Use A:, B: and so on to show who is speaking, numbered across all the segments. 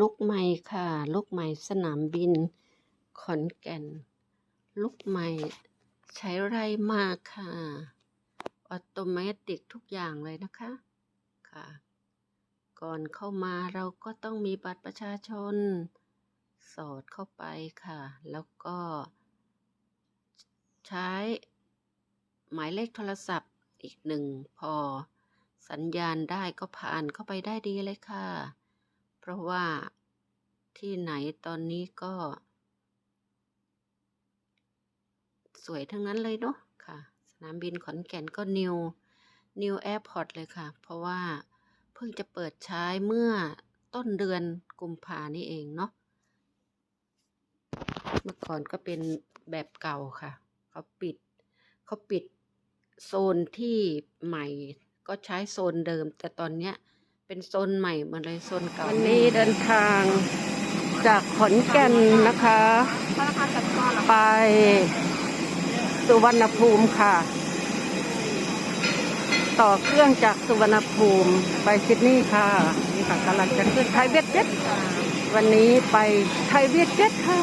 A: ลุกใหม่ค่ะลุกใหม่สนามบิน ขอนแก่นลุกใหม่ใช้ไรมากค่ะ ออโตเมติกทุกอย่างเลยนะคะค่ะ ก่อนเข้ามาเราก็ต้องมีบัตรประชาชน สอดเข้าไปค่ะ แล้วก็ ใช้หมายเลขโทรศัพท์อีกหนึ่งพอ สัญญาณได้ก็ผ่านเข้าไปได้ดีเลยค่ะ ราะว่าที่ไหนตอนนี้ก็ สวยทั้งนั้นเลยเนาะค่ะ สนามบินขอนแก่นก็นิวนิวแอร์พอร์ตเลยค่ะ เพราะว่าเพิ่งจะเปิดใช้เมื่อต้นเดือนกุมภานี่เองเนาะเมื่อก่อนก็เป็นแบบเก่าค่ะ เขาปิดเขาปิดโซนที่ใหม่ก็ใช้โซนเดิม แต่ตอนเนี้ย เป็นโซนใหม่หมาเลยโซนเก่าวันนี้เดินทางจากขอนแก่นนะคะ ไปสุวรรณภูมิค่ะ ต่อเครื่องจากสุวรรณภูมิไปซิดนีย์ค่ะนี่ค่ะกำลังจะขึ้นไทยเวียดเจ็ตวันนี้ไปไทยเวียดเจ็ตค่ะ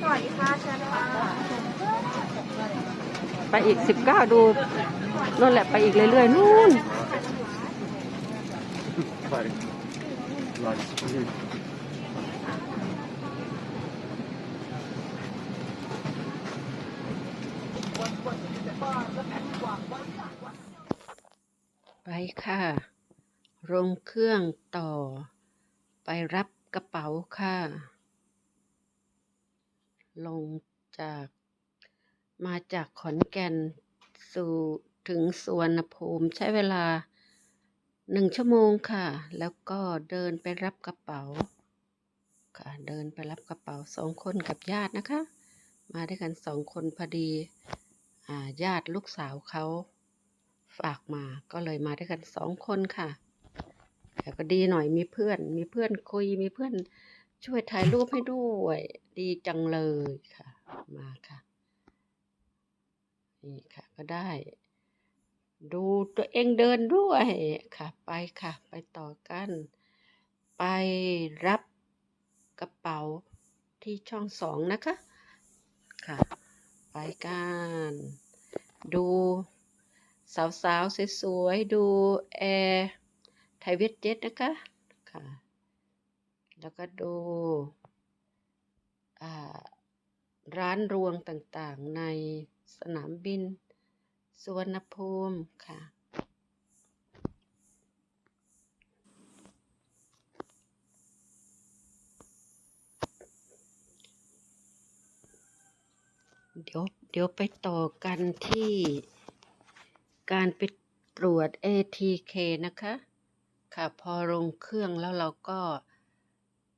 B: สวัสดีค่ะเชิญค่ะ
A: ไปอีกสิบเก้าดูนั่นแหละไปอีกเรื่อยๆนู่นไปค่ะลงเครื่องต่อ ไปรับกระเป๋าค่ะ ลงจาก มาจากขอนแก่นสู่ถึงสวนภูมิใช้เวลาหนึ่งชั่วโมงค่ะ แล้วก็เดินไปรับกระเป๋า ค่ะ เดินไปรับกระเป๋าสองคนกับญาตินะคะ มาด้วยกันสองคนพอดีอาญาติลูกสาวเขาฝากมาก็เลยมาด้วยกันสองคนค่ะ แต่ก็ดีหน่อยมีเพื่อน มีเพื่อนคุยมีเพื่อนช่วยถ่ายรูปให้ด้วย ดีจังเลยค่ะ มาค่ะ นี่ค่ะ ก็ได้ ดูตัวเองเดินด้วยค่ะ ไปค่ะ ไปต่อกัน ไปรับกระเป๋าที่ช่องสองนะคะ ค่ะ ไปกัน ดูสาวๆสวยๆดูแอร์ไทยเวทเจ็ตนะคะค่ะ แล้วก็ดูร้านรวงต่างๆใน สนามบิน สุวรรณภูมิค่ะ เดี๋ยวเดี๋ยวไปต่อกันที่การไปตรวจ ATK นะคะ ค่ะพอลงเครื่องแล้วเราก็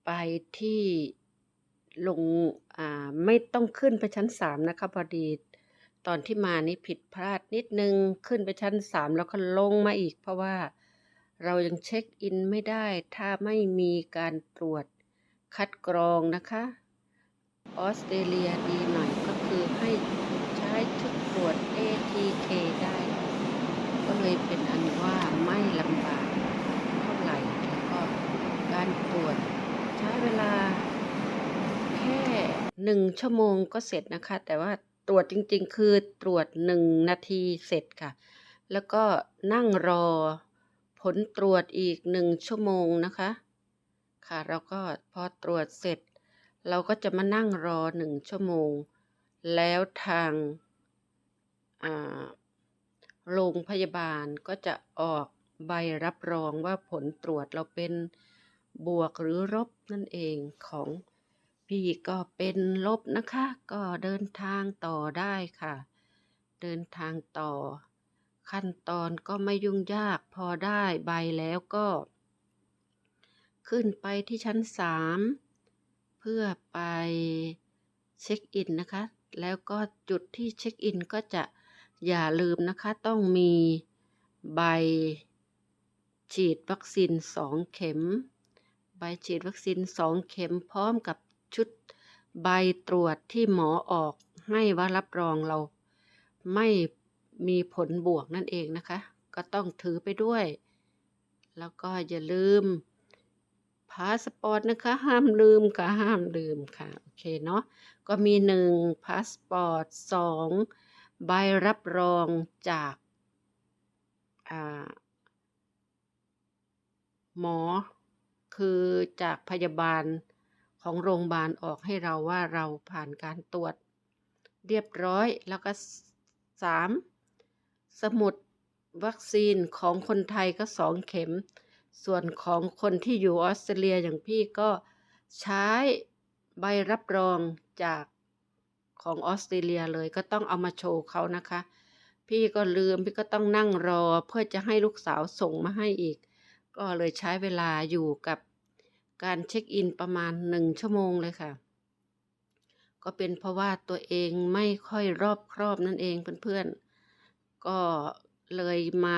A: ไปที่ลง อ่า ไม่ต้องขึ้นไปชั้นสามนะคะ พอดี ตอนที่มานี่ผิดพลาดนิดนึง ขึ้นไปชั้นสามแล้วก็ลงมาอีก เพราะว่าเรายังเช็คอินไม่ได้ ถ้าไม่มีการตรวจคัดกรองนะคะ ออสเตรเลียดีหน่อยก็คือให้ใช้ชุดตรวจ ATK ได้ ก็เลยเป็นอันว่าไม่ลำบากเท่าไหร่ แล้วก็การตรวจใช้เวลาแค่หนึ่งชั่วโมงก็เสร็จนะคะ แต่ว่า ตรวจจริง ๆ คือตรวจหนึ่งนาทีเสร็จค่ะ แล้วก็นั่งรอผลตรวจอีกหนึ่งชั่วโมงนะคะ ค่ะเราก็พอตรวจเสร็จ เราก็จะมานั่งรอหนึ่งชั่วโมง แล้วทางาโรงพยาบาลก็จะออกใบรับรองว่าผลตรวจเราเป็นบวกหรือลบนั่นเองของ พี่ก็เป็นลบนะคะ ก็เดินทางต่อได้ค่ะ เดินทางต่อ ขั้นตอนก็ไม่ยุ่งยากพอได้ใบแล้วก็ ขึ้นไปที่ชั้นสามเพื่อไปเช็คอินนะคะ แล้วก็จุดที่เช็คอินก็จะอย่าลืมนะคะ ต้องมีใบฉีดวัคซีนสองเข็ม ใบฉีดวัคซีนสองเข็มพร้อมกับ ชุดใบตรวจที่หมอออกให้ว่ารับรองเราไม่มีผลบวกนั่นเองนะคะ ก็ต้องถือไปด้วย แล้วก็อย่าลืมพาสปอร์ตนะคะ ห้ามลืมค่ะ ห้ามลืมค่ะ โอเคเนาะก็มีหนึ่งพาสปอร์ตสองใบรับรองจากาหมอคือจากพยาบาล ของโรงพยาบาลออกให้เราว่าเราผ่านการตรวจ เรียบร้อยแล้วก็สามสมุดวัคซีนของคนไทยก็สองเข็ม ส่วนของคนที่อยู่ออสเตรเลียอย่างพี่ก็ใช้ใบรับรองจากของออสเตรเลียเลยก็ต้องเอามาโชว์เขานะคะ พี่ก็ลืมพี่ก็ต้องนั่งรอเพื่อจะให้ลูกสาวส่งมาให้อีก ก็เลยใช้เวลาอยู่กับ การเช็คอินประมาณหนึ่งชั่วโมงเลยค่ะ ก็เป็นเพราะว่าตัวเองไม่ค่อยรอบครอบนั่นเองเพื่อนๆ ก็เลยมา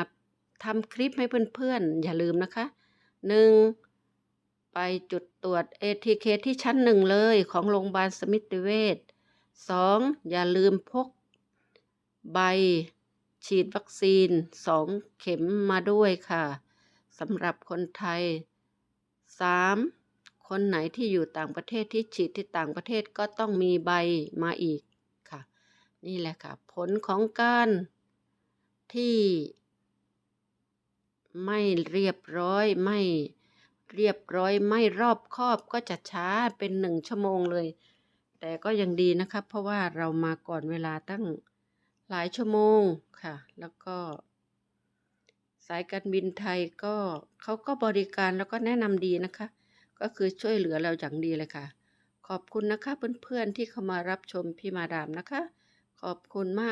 A: ทำคลิปให้เพื่อนๆ อย่าลืมนะคะหนึ่งไปจุดตรวจ ATK ที่ชั้นหนึ่งเลยของโรงพยาบาลสมิติเวชสองอย่าลืมพกใบฉีดวัคซีนสองเข็มมาด้วยค่ะสำหรับคนไทย สามคนไหนที่อยู่ต่างประเทศที่ฉีดที่ต่างประเทศก็ต้องมีใบมาอีกค่ะ นี่แหละค่ะ ผลของการที่ไม่เรียบร้อยไม่เรียบร้อยไม่รอบคอบก็จะช้าเป็นหนึ่งชั่วโมงเลย แต่ก็ยังดีนะครับ เพราะว่าเรามาก่อนเวลาตั้งหลายชั่วโมงค่ะ แล้วก็ สายการบินไทยก็เขาก็บริการแล้วก็แนะนำดีนะคะ ก็คือช่วยเหลือเราอย่างดีเลยค่ะ ขอบคุณนะคะเพื่อนๆที่เข้ามารับชมพี่มาดามนะคะ ขอบคุณมาก